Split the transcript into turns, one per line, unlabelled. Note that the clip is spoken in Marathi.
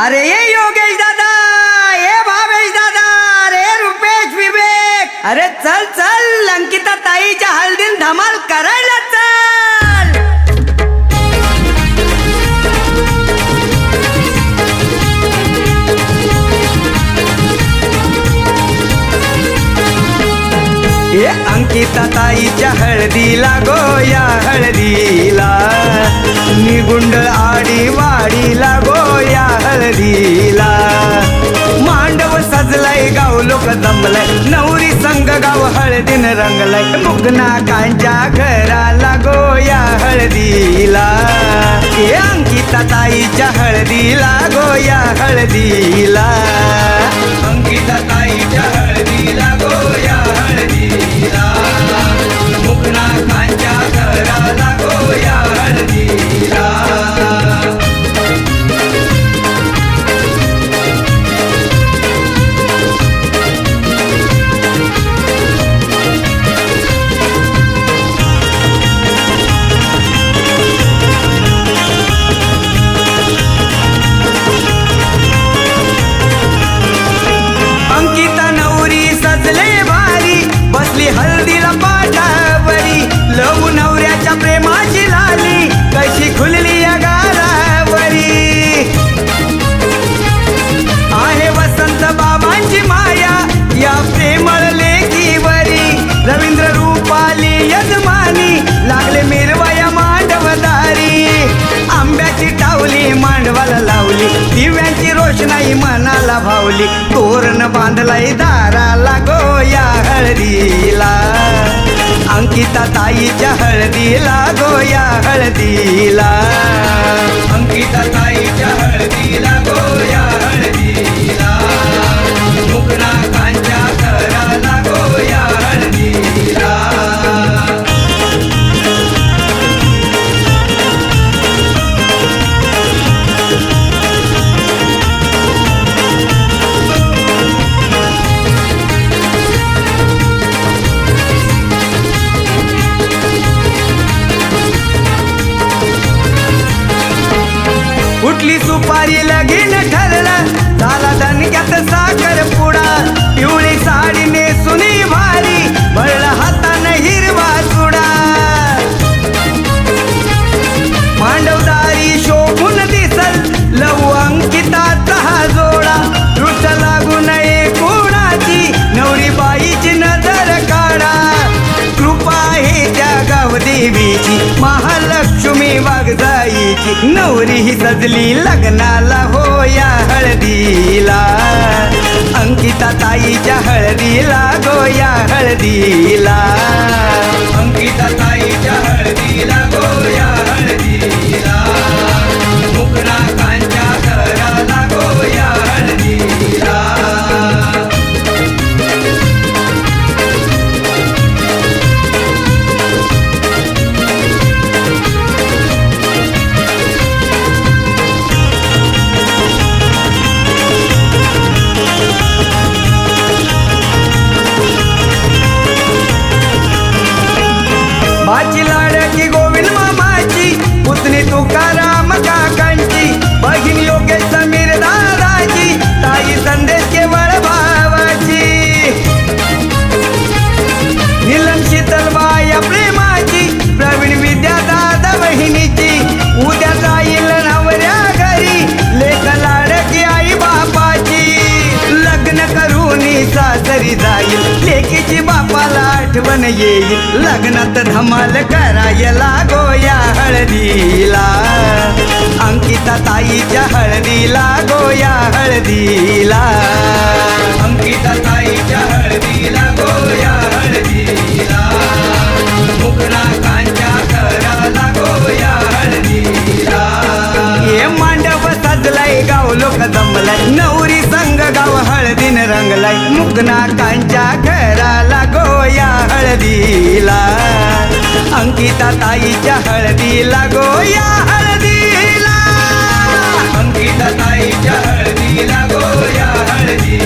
अरे ये योगेश दादा ये भावेश दादा अरे रुपेश विवेक. अरे चल चल अंकिता ताईच्या हळदीन धमाल करायला चल. ये अंकिता ताईच्या हळदीला गोया हळदीला. निगुंड आडी वाडीला गोया लोक जमलाय. नवरी संग गाव हळदीन रंगलाय. मुगना कांच्या घराला गोया हळदीला. ये अंकिता ताईच्या हळदीला गोया हळदीला. अंकिता ताई मनाला तोरण बांधलाय दाराला गोया हळदीला. अंकिता ताईच्या हळदीला गोया हळदीला. अंकिता ताईच्या हळदीला गोया हळदी देवीची महालक्ष्मी वागजाईची नवरी ही सजली लग्नाला होया हळदीला. अंकिता ताईच्या हळदीला गोया हळदीला. अंकिता ताईच्या हळदीला गोया हळदीला आठवण येईल लग्नात धमाल करायला गोया हळदीला. अंकिता ताईच्या हळदीला गोया हळदीला. अंकिता ताईच्या हळदीला गोया हळदीला. मुकरा कांच्या घराला गोया हळदीला. ये मांडव सजलाय गाव लोक जमलाय. नवरी संग गाव हळदीन रंगलाय. मुकना कांच्या घराला हळदीला अंकिता ताईच्या हळदीला गोया हळदीला. अंकिता ताईच्या हळदीला गोया हळदी